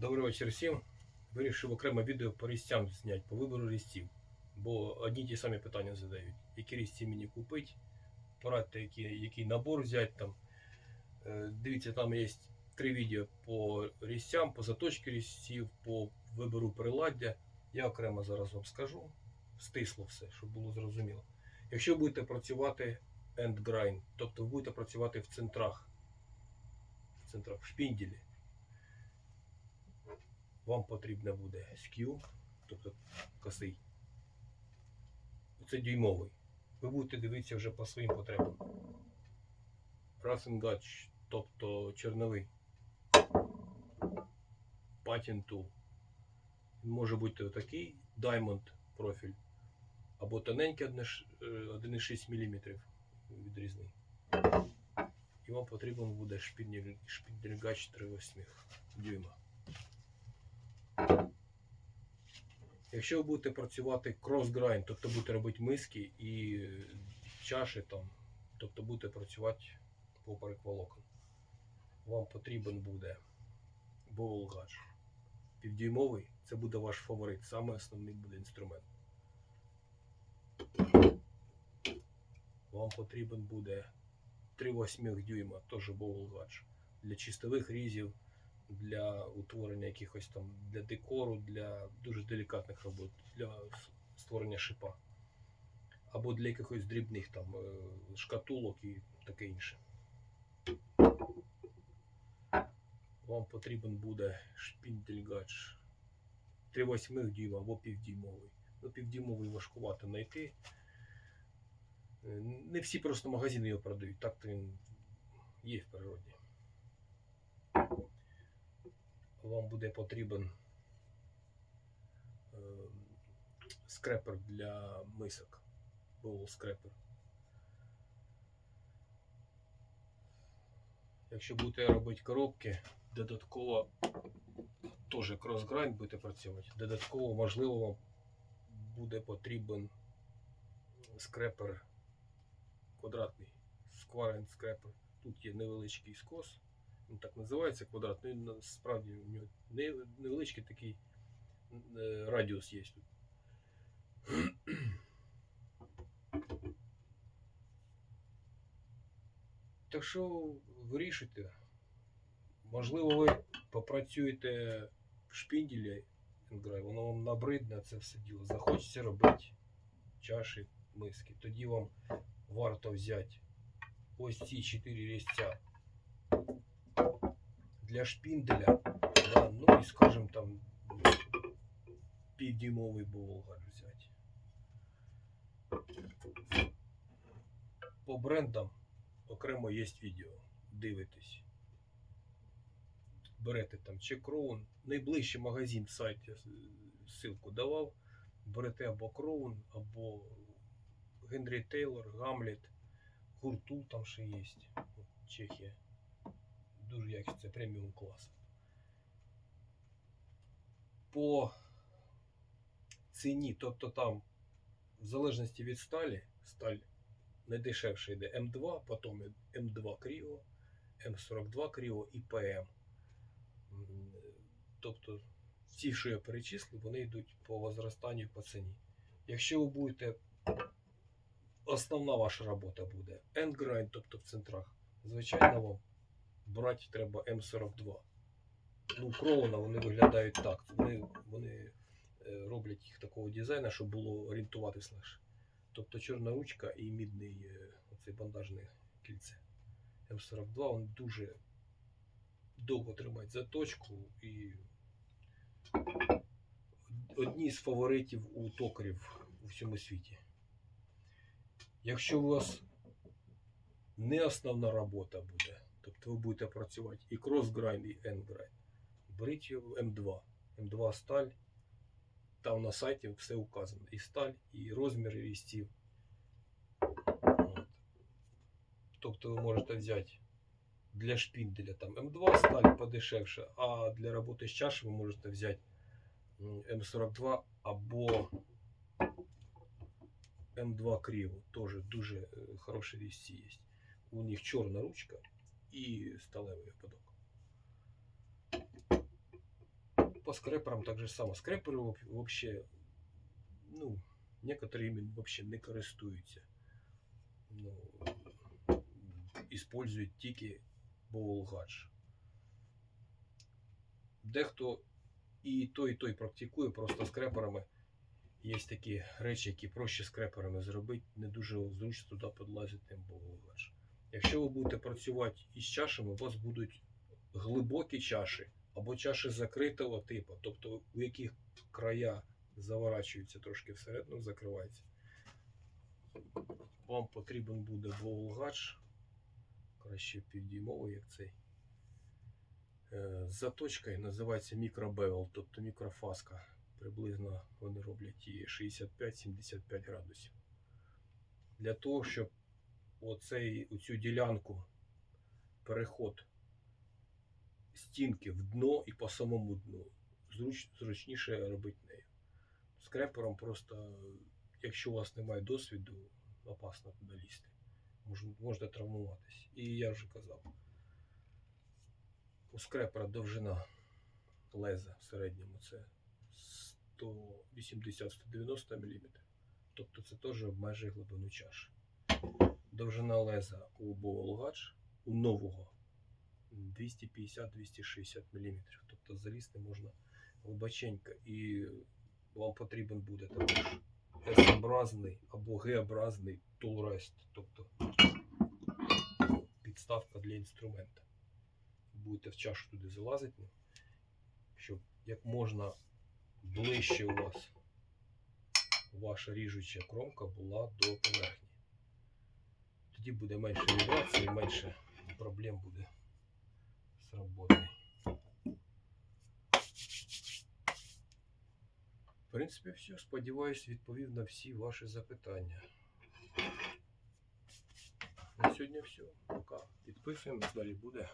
Добрий вечір всім. Вирішив окреме відео по різцям зняти, по вибору різців. Бо одні ті самі питання задають. Які різці мені купити, порадьте, який, який набор взяти там. Е, Дивіться, там є три відео по різцям, по заточці різців, по вибору приладдя. Я окремо зараз вам скажу. Стисло все, щоб було зрозуміло. Якщо будете працювати end grind, тобто ви будете працювати в центрах, в центрах, в шпінделі, вам потрібно буде скіл, тобто косий. Це дюймовий. Ви будете дивитися вже по своїм потребам. Прасингач, тобто Tool. Він може бути отакий Diamond профіль. Або тоненький 1,6 мм відрізний. І вам потрібен буде шпіндель- 3,8 дюйма. Якщо ви будете працювати крос-грайн, тобто будете робити миски і чаші там, тобто будете працювати поперек волокон, вам потрібен буде боулгач. Півдюймовий це буде ваш фаворит, саме основний буде інструмент. Вам потрібен буде 3,8 дюйма, теж боулгач. Для чистових різів, для утворення якихось там для декору, для дуже делікатних робот, для створення шипа. Або для якихось дрібних там е, шкатулок і таке інше. Вам потрібен буде шпіндельгач 3,8 дюйма або півдюймовий. Ну, півдюймовий важкувато знайти. Е, Не всі просто магазини його продають, так то він є в природі вам буде потрібен е, скрепер для мисок. Bowl скрепер. Якщо будете робити коробки, додатково теж кросграйнд будете працювати. Додатково, можливо, вам буде потрібен скрепер квадратний. And скрепер. Тут є невеличкий скос так називається квадрат, ну насправді у нього невеличкий такий е, радіус є тут. Так що вирішуйте. Можливо, ви попрацюєте в шпінделі Енграй, воно вам набридне це все діло. Захочеться робити чаші, миски. Тоді вам варто взяти ось ці чотири різця для шпінделя, да, ну і скажем там півдюймовий болгарь взяти. По брендам окремо є відео. Дивитесь. Берете там чи Кроун, найближчий магазин сайт я ссылку давав. Берете або Кроун, або Генрі Тейлор, Гамлет, Гуртул там ще є. Чехія дуже якість, це преміум клас. По ціні, тобто там, в залежності від сталі, сталь найдешевше йде М2, потім М2 Кріо, М42 Кріо і ПМ. Тобто ті, що я перечислив, вони йдуть по возростанню по ціні. Якщо ви будете, основна ваша робота буде endgrind, тобто в центрах, звичайно вам брати треба М42. Ну, Кроуна вони виглядають так. Вони, вони е, роблять їх такого дизайну, щоб було орієнтуватись легше. Тобто чорна ручка і мідний е, оцей бандажне кільце. М42 він дуже довго тримає заточку і одні з фаворитів у токарів у всьому світі. Якщо у вас не основна робота буде, тобто ви будете працювати і кросграйн, і енграйн, беріть його М2. М2 сталь. Там на сайті все указано. І сталь, і розміри різців. От. Тобто ви можете взяти для шпінделя там М2 сталь подешевше, а для роботи з чашею ви можете взяти м, М42 або М2 Криво. Теж дуже е, хороші різці є. У них чорна ручка І сталевий ободок. по скреперам так же само. Скрепери вообще, ну, некоторые ими вообще не користуються. Ну, использують тільки боулгадж. Дехто і той, і той практикує, просто скреперами. Є такі речі, які проще скреперами зробити, не дуже зручно туди підлазити боулгадж. Якщо ви будете працювати із чашами, у вас будуть глибокі чаші або чаші закритого типу, тобто у яких края заворачуються трошки всередину, закриваються. Вам потрібен буде боулгадж, краще півдюймовий, як цей. Е, З називається мікробевел, тобто мікрофаска. Приблизно вони роблять її 65-75 градусів. Для того, щоб оцей, оцю ділянку переход стінки в дно і по самому дну зруч, зручніше робити нею. Скрепером просто, якщо у вас немає досвіду, опасно туди лізти. Мож, можна травмуватись. І я вже казав, у скрепера довжина леза в середньому це 180-190 мм. Тобто це теж обмежує глибину чаші. Довжина леза у Боулгадж у нового 250-260 мм. Тобто залізти можна глибоченько і вам потрібен буде також S-образний або Г-образний тулрест, тобто підставка для інструмента. Будете в чашу туди залазити, щоб як можна ближче у вас ваша ріжуча кромка була до поверхні. Тоді буде менше вібрації, менше проблем буде з роботою. В принципі, все. Сподіваюсь, відповів на всі ваші запитання. На сьогодні все. Пока. Підписуємось, далі буде.